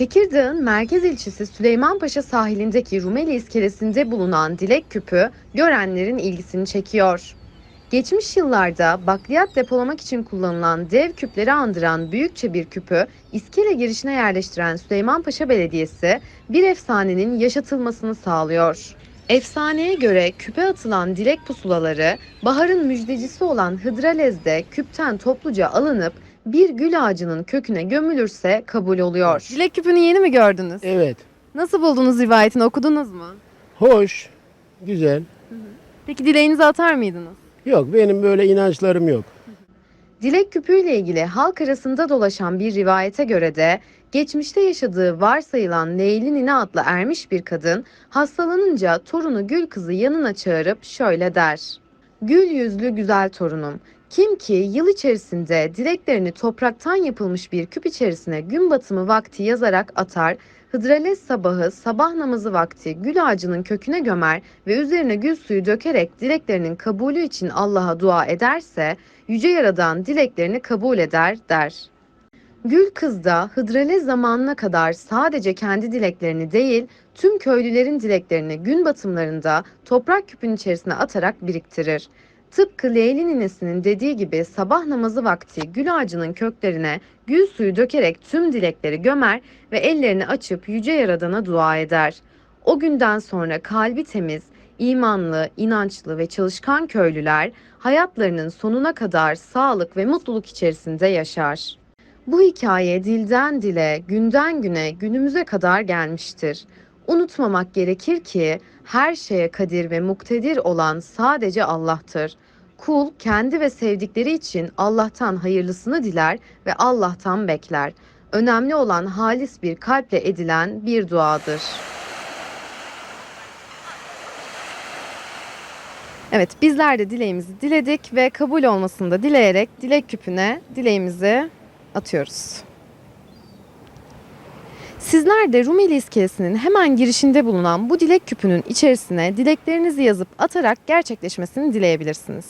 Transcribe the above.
Tekirdağ'ın merkez ilçesi Süleymanpaşa sahilindeki Rumeli iskelesinde bulunan dilek küpü görenlerin ilgisini çekiyor. Geçmiş yıllarda bakliyat depolamak için kullanılan dev küpleri andıran büyükçe bir küpü iskele girişine yerleştiren Süleymanpaşa Belediyesi bir efsanenin yaşatılmasını sağlıyor. Efsaneye göre küpe atılan dilek pusulaları baharın müjdecisi olan Hıdralez'de küpten topluca alınıp bir gül ağacının köküne gömülürse kabul oluyor. Dilek küpünü yeni mi gördünüz? Evet. Nasıl buldunuz rivayetini okudunuz mu? Hoş. Güzel. Peki dileğinizi atar mıydınız? Yok benim böyle inançlarım yok. Dilek küpüyle ilgili halk arasında dolaşan bir rivayete göre de geçmişte yaşadığı varsayılan Leyli Nine adlı ermiş bir kadın hastalanınca torunu Gül kızı yanına çağırıp şöyle der. Gül yüzlü güzel torunum, kim ki yıl içerisinde dileklerini topraktan yapılmış bir küp içerisine gün batımı vakti yazarak atar, Hıdrales sabahı sabah namazı vakti gül ağacının köküne gömer ve üzerine gül suyu dökerek dileklerinin kabulü için Allah'a dua ederse Yüce Yaradan dileklerini kabul eder der. Gül kız da Hıdrale zamanına kadar sadece kendi dileklerini değil, tüm köylülerin dileklerini gün batımlarında toprak küpün içerisine atarak biriktirir. Tıpkı Leyli ninesinin dediği gibi sabah namazı vakti gül ağacının köklerine gül suyu dökerek tüm dilekleri gömer ve ellerini açıp Yüce Yaradan'a dua eder. O günden sonra kalbi temiz, imanlı, inançlı ve çalışkan köylüler hayatlarının sonuna kadar sağlık ve mutluluk içerisinde yaşar. Bu hikaye dilden dile, günden güne, günümüze kadar gelmiştir. Unutmamak gerekir ki her şeye kadir ve muktedir olan sadece Allah'tır. Kul kendi ve sevdikleri için Allah'tan hayırlısını diler ve Allah'tan bekler. Önemli olan halis bir kalple edilen bir duadır. Evet bizler de dileğimizi diledik ve kabul olmasını da dileyerek dilek küpüne dileğimizi atıyoruz. Sizler de Rumeli iskelesinin hemen girişinde bulunan bu dilek küpünün içerisine dileklerinizi yazıp atarak gerçekleşmesini dileyebilirsiniz.